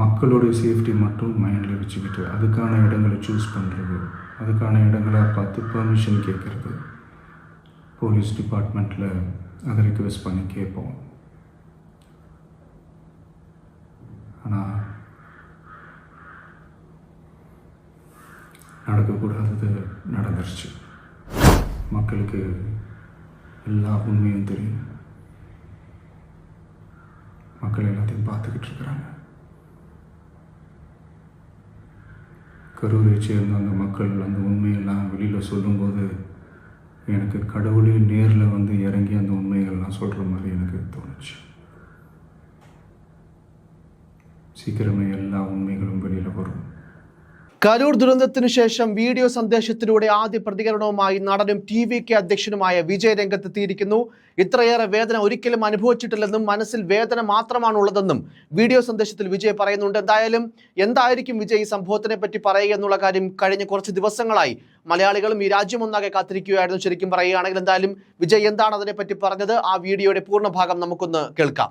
மக்களுடைய சேஃப்டி மட்டும் மைண்டில் வச்சுக்கிட்டு அதுக்கான இடங்களை சூஸ் பண்ணுறது அதுக்கான இடங்களை பார்த்து பர்மிஷன் கேட்குறது போலீஸ் டிபார்ட்மெண்ட்டில் அதை ரிக்வெஸ்ட் பண்ணி கேட்போம் ஆனால் நடக்கக்கூடாதது நடந்துருச்சு மக்களுக்கு எல்லா உண்மையும் தெரியும் மக்கள் எல்லாத்தையும் பார்த்துக்கிட்டு இருக்கிறாங்க கரூரை சேர்ந்த அந்த மக்கள் அந்த உண்மையெல்லாம் வெளியில் சொல்லும்போது எனக்கு கடவுளே நேரில் வந்து இறங்கி அந்த உண்மைகள்லாம் சொல்கிற மாதிரி எனக்கு தோணுச்சு சீக்கிரமே எல்லா உண்மைகளும் കരൂർ ദുരന്തത്തിന് ശേഷം വീഡിയോ സന്ദേശത്തിലൂടെ ആദ്യ പ്രതികരണവുമായി നടനും ടി വി കെ അധ്യക്ഷനുമായ വിജയ് രംഗത്തെത്തിയിരിക്കുന്നു ഇത്രയേറെ വേദന ഒരിക്കലും അനുഭവിച്ചിട്ടില്ലെന്നും മനസ്സിൽ വേദന മാത്രമാണുള്ളതെന്നും വീഡിയോ സന്ദേശത്തിൽ വിജയ് പറയുന്നുണ്ട് എന്തായാലും എന്തായിരിക്കും വിജയ് ഈ സംഭവത്തിനെ പറ്റി പറയുക എന്നുള്ള കാര്യം കഴിഞ്ഞ കുറച്ച് ദിവസങ്ങളായി മലയാളികളും ഈ രാജ്യം ഒന്നാകെ കാത്തിരിക്കുകയായിരുന്നു ശരിക്കും പറയുകയാണെങ്കിൽ എന്തായാലും വിജയ് എന്താണ് അതിനെപ്പറ്റി പറഞ്ഞത് ആ വീഡിയോയുടെ പൂർണ്ണ ഭാഗം നമുക്കൊന്ന് കേൾക്കാം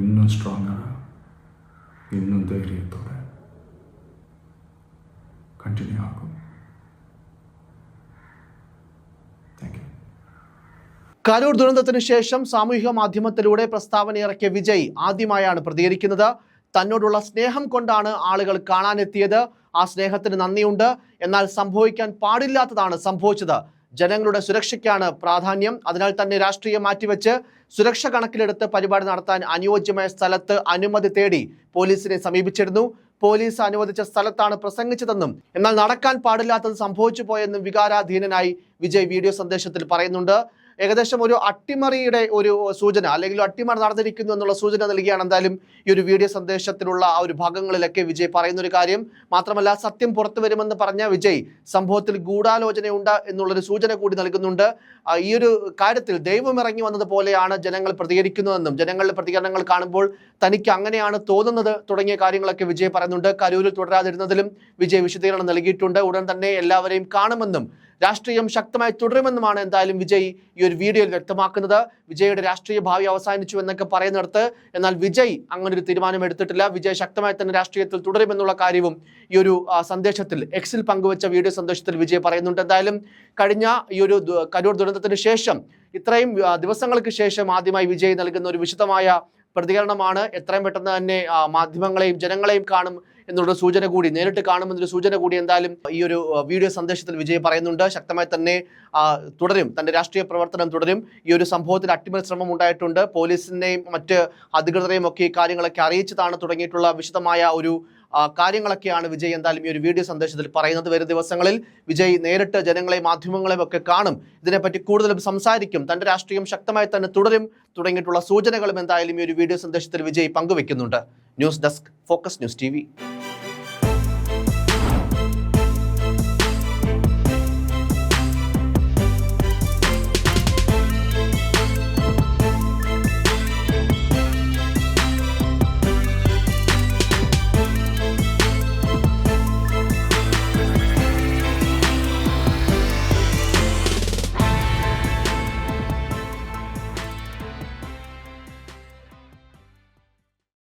ഇന്നും സ്ട്രോങ്ങാണ് ഇന്നും ധൈര്യത്തോടെ കണ്ടിന്യൂ ആക്കും കരൂർ ദുരന്തത്തിന് ശേഷം സാമൂഹിക മാധ്യമത്തിലൂടെ പ്രസ്താവന ഇറക്കിയ വിജയ് ആദ്യമായാണ് പ്രതികരിക്കുന്നത് തന്നോടുള്ള സ്നേഹം കൊണ്ടാണ് ആളുകൾ കാണാനെത്തിയത് ആ സ്നേഹത്തിന് നന്ദിയുണ്ട് എന്നാൽ സംഭവിക്കാൻ പാടില്ലാത്തതാണ് സംഭവിച്ചത് ജനങ്ങളുടെ സുരക്ഷയ്ക്കാണ് പ്രാധാന്യം അതിനാൽ തന്നെ രാഷ്ട്രീയം മാറ്റിവെച്ച് സുരക്ഷ കണക്കിലെടുത്ത് പരിപാടി നടത്താൻ അനുയോജ്യമായ സ്ഥലത്ത് അനുമതി തേടി പോലീസിനെ സമീപിച്ചിരുന്നു പോലീസ് അനുവദിച്ച സ്ഥലത്താണ് പ്രസംഗിച്ചതെന്നും എന്നാൽ നടക്കാൻ പാടില്ലാത്തത് സംഭവിച്ചു പോയെന്നും വികാരാധീനനായി വിജയ് വീഡിയോ സന്ദേശത്തിൽ പറയുന്നുണ്ട് ഏകദേശം ഒരു അട്ടിമറിയുടെ ഒരു സൂചന അല്ലെങ്കിൽ അട്ടിമറി നടന്നിരിക്കുന്നു എന്നുള്ള സൂചന നൽകിയാണ് എന്തായാലും ഈ ഒരു വീഡിയോ സന്ദേശത്തിലുള്ള ആ ഒരു ഭാഗങ്ങളിലൊക്കെ വിജയ് പറയുന്ന ഒരു കാര്യം മാത്രമല്ല സത്യം പുറത്തു വരുമെന്ന് പറഞ്ഞ വിജയ് സംഭവത്തിൽ ഗൂഢാലോചനയുണ്ട് എന്നുള്ളൊരു സൂചന കൂടി നൽകുന്നുണ്ട് ഈ ഒരു കാര്യത്തിൽ ദൈവം ഇറങ്ങി വന്നതുപോലെയാണ് ജനങ്ങൾ പ്രതികരിക്കുന്നതെന്നും ജനങ്ങളുടെ പ്രതികരണങ്ങൾ കാണുമ്പോൾ തനിക്ക് അങ്ങനെയാണ് തോന്നുന്നത് തുടങ്ങിയ കാര്യങ്ങളൊക്കെ വിജയ് പറയുന്നുണ്ട് കരൂരിൽ തുടരാതിരുന്നതിലും വിജയ് വിശദീകരണം നൽകിയിട്ടുണ്ട് ഉടൻ തന്നെ എല്ലാവരെയും കാണുമെന്നും രാഷ്ട്രീയം ശക്തമായി തുടരുമെന്നുമാണ് എന്തായാലും വിജയ് ഈ ഒരു വീഡിയോയിൽ വ്യക്തമാക്കുന്നത് വിജയുടെ രാഷ്ട്രീയ ഭാവി അവസാനിച്ചു എന്നൊക്കെ പറയുന്നിടത്ത് എന്നാൽ വിജയ് അങ്ങനെ ഒരു തീരുമാനം എടുത്തിട്ടില്ല വിജയ് ശക്തമായി തന്നെ രാഷ്ട്രീയത്തിൽ തുടരുമെന്നുള്ള കാര്യവും ഈ ഒരു സന്ദേശത്തിൽ എക്സിൽ പങ്കുവച്ച വീഡിയോ സന്ദേശത്തിൽ വിജയ് പറയുന്നുണ്ട് എന്തായാലും കഴിഞ്ഞ ഈ ഒരു കരൂർ ദുരന്തത്തിന് ശേഷം ഇത്രയും ദിവസങ്ങൾക്ക് ശേഷം ആദ്യമായി വിജയ് നൽകുന്ന ഒരു വിശദമായ പ്രതികരണമാണ് എത്രയും പെട്ടെന്ന് തന്നെ മാധ്യമങ്ങളെയും ജനങ്ങളെയും കാണും എന്നുള്ള സൂചന കൂടി നേരിട്ട് കാണുമെന്നൊരു സൂചന കൂടി എന്തായാലും ഈ ഒരു വീഡിയോ സന്ദേശത്തിൽ വിജയ് പറയുന്നുണ്ട് ശക്തമായി തന്നെ തുടരും തന്റെ രാഷ്ട്രീയ പ്രവർത്തനം തുടരും ഈ ഒരു സംഭവത്തിൽ അട്ടിമറി ശ്രമം ഉണ്ടായിട്ടുണ്ട് പോലീസിനെയും മറ്റ് അധികൃതരെയും ഒക്കെ ഈ കാര്യങ്ങളൊക്കെ അറിയിച്ചതാണ് തുടങ്ങിയിട്ടുള്ള വിശദമായ ഒരു കാര്യങ്ങളൊക്കെയാണ് വിജയ് എന്തായാലും ഈ ഒരു വീഡിയോ സന്ദേശത്തിൽ പറയുന്നത് വരും ദിവസങ്ങളിൽ വിജയ് നേരിട്ട് ജനങ്ങളെ മാധ്യമങ്ങളെയും ഒക്കെ കാണും ഇതിനെപ്പറ്റി കൂടുതലും സംസാരിക്കും തന്റെ രാഷ്ട്രീയം ശക്തമായി തന്നെ തുടരും തുടങ്ങിയിട്ടുള്ള സൂചനകളും എന്തായാലും ഈ ഒരു വീഡിയോ സന്ദേശത്തിൽ വിജയ് പങ്കുവെക്കുന്നുണ്ട് news desk focus news T